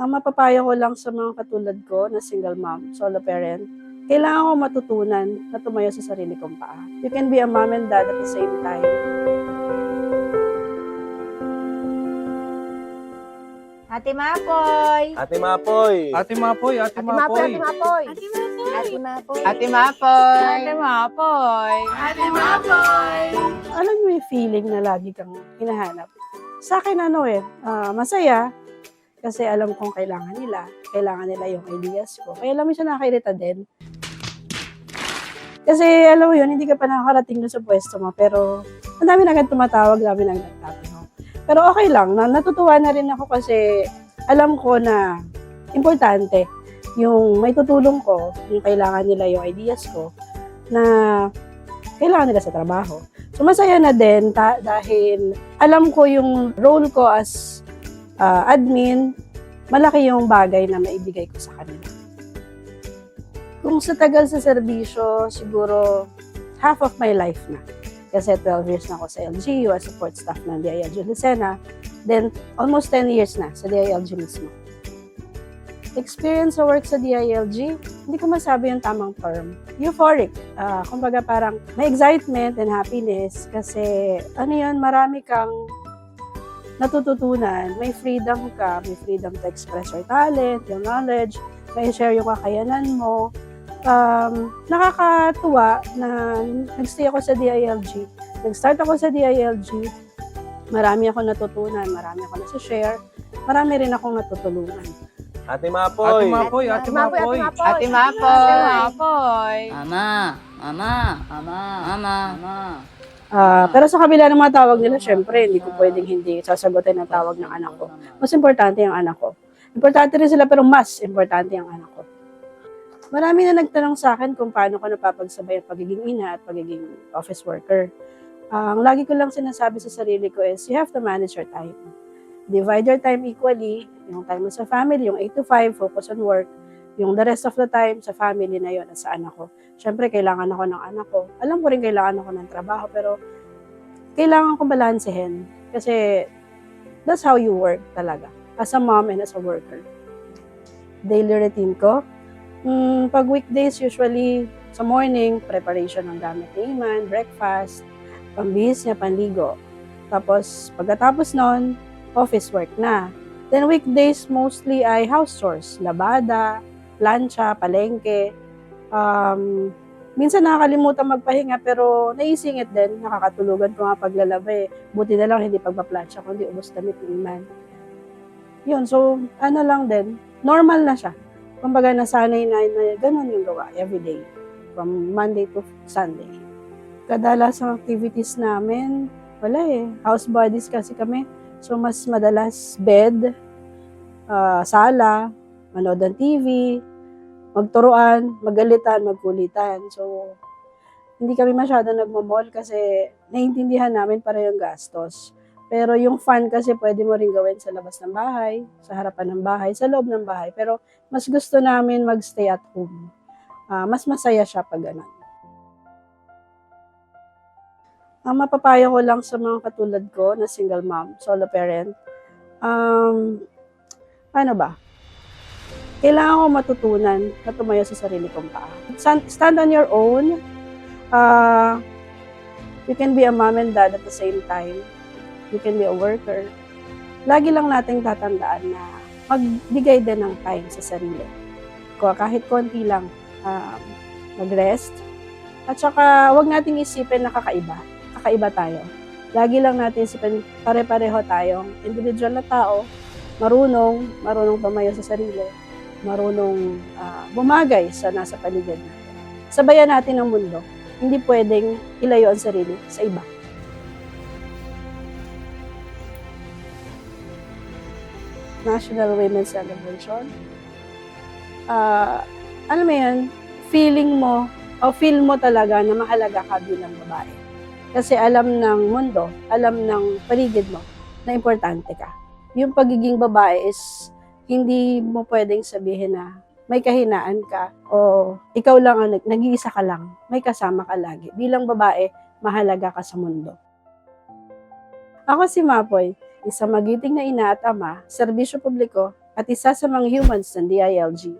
Ang mapapayo ko lang sa mga katulad ko na single mom, solo parent, kailangan ko matutunan na tumayo sa sarili kong paa. You can be a mom and dad at the same time. Ate Mapoy! Ate Mapoy. Ate Mapoy, Ate Ate Mapoy! Mapoy. Ate Mapoy! Ate Mapoy! Ate Mapoy. Ate Mapoy! Ate Mapoy. Alam mo yung feeling na lagi kang hinahanap? Sa akin ano eh, ah, masaya. Kasi alam kong kailangan nila. Kailangan nila yung ideas ko. Kaya alam mo siya nakakairita din. Kasi alam mo yun, hindi ka pa nakakarating doon sa pwesto mo. Pero ang dami na agad tumatawag, dami na agad nagtatanong. Pero okay lang, na, natutuwa na rin ako kasi alam ko na importante yung may tutulong ko, yung kailangan nila yung ideas ko, na kailangan nila sa trabaho. So masaya na din ta- dahil alam ko yung role ko as ah, admin, malaki yung bagay na maibigay ko sa kanila. Kung sa tagal sa serbisyo, siguro half of my life na. Kasi 12 years na ako sa LGU as support staff ng DILG Lucena. Then, almost 10 years na sa DILG mismo. Experience sa work sa DILG, hindi ko masabi yung tamang term. Euphoric. Ah, kumbaga parang may excitement and happiness kasi ano yun, marami kang natututunan. May freedom ka, may freedom to express your talent, your knowledge, may share yung kakayanan mo. Um, nakakatuwa na nagstay ako sa DILG. Nag-start ako sa DILG. Marami ako natutunan, marami ako nasa-share, marami rin akong natutulungan. Ate Ate Mapoy. Mapoy, Ate Mapoy. Ate Ate Mapoy. Mapoy! Mama, mama, mama, mama, mama. Ah, pero sa kabila ng mga tawag nila, syempre, hindi ko pwedeng hindi sasagutin ang tawag ng anak ko. Mas importante yung anak ko. Importante rin sila, pero mas importante yung anak ko. Marami na nagtanong sa akin kung paano ko napapagsabay ang pagiging ina at pagiging office worker. Ah, ang lagi ko lang sinasabi sa sarili ko is, you have to manage your time. Divide your time equally. Yung time mo sa family, yung 8 to 5, focus on work. Yung the rest of the time, sa family na yon at sa anak ko. Siyempre, kailangan ako ng anak ko. Alam ko rin kailangan ako ng trabaho, pero kailangan ko balansehin. Kasi that's how you work talaga. As a mom and as a worker. Daily routine ko. Mm, pag weekdays, usually sa morning, preparation ng gamit ni breakfast, pambihis niya, panligo. Tapos, pagkatapos nun, office work na. Then weekdays, mostly ay house chores. Labada, plancha, palengke. Um, minsan nakakalimutan magpahinga pero naisingit din, nakakatulugan ko nga paglalaba eh. Buti na lang hindi pagpaplansya kundi ubos damit ni Iman. Yun, so ano lang din, normal na siya. Kumbaga nasanay na na ganun yung gawa everyday from Monday to Sunday. Kadalasang activities namin, wala eh. House bodies kasi kami. So mas madalas bed, ah, sala, manood ng TV, magturuan, magalitan, magkulitan. So, hindi kami masyado nagmamall kasi naiintindihan namin para yung gastos. Pero yung fun kasi pwede mo rin gawin sa labas ng bahay, sa harapan ng bahay, sa loob ng bahay. Pero mas gusto namin magstay at home. Ah, mas masaya siya pag ganun. Ang mapapayo ko lang sa mga katulad ko na single mom, solo parent, um, ano ba? Kailangan ko matutunan na tumayo sa sarili kong paa. Stand, on your own. Uh, you can be a mom and dad at the same time. You can be a worker. Lagi lang nating tatandaan na magbigay din ng time sa sarili. Kahit konti lang, um, mag-rest. At saka, wag nating isipin na kakaiba. Kakaiba tayo. Lagi lang natin isipin, pare-pareho tayong individual na tao, marunong, marunong tumayo sa sarili, marunong ah, bumagay sa nasa paligid natin. Sabayan natin ang mundo. Hindi pwedeng ilayo ang sarili sa iba. National Women's Celebration. Ah, alam mo yun, feeling mo, o feel mo talaga na mahalaga ka bilang babae. Kasi alam ng mundo, alam ng paligid mo na importante ka. Yung pagiging babae is hindi mo pwedeng sabihin na may kahinaan ka o ikaw lang ang nag- nag-iisa ka lang, may kasama ka lagi. Bilang babae, mahalaga ka sa mundo. Ako si Mapoy, isang magiting na ina at ama, serbisyo publiko, at isa sa mga humans ng DILG.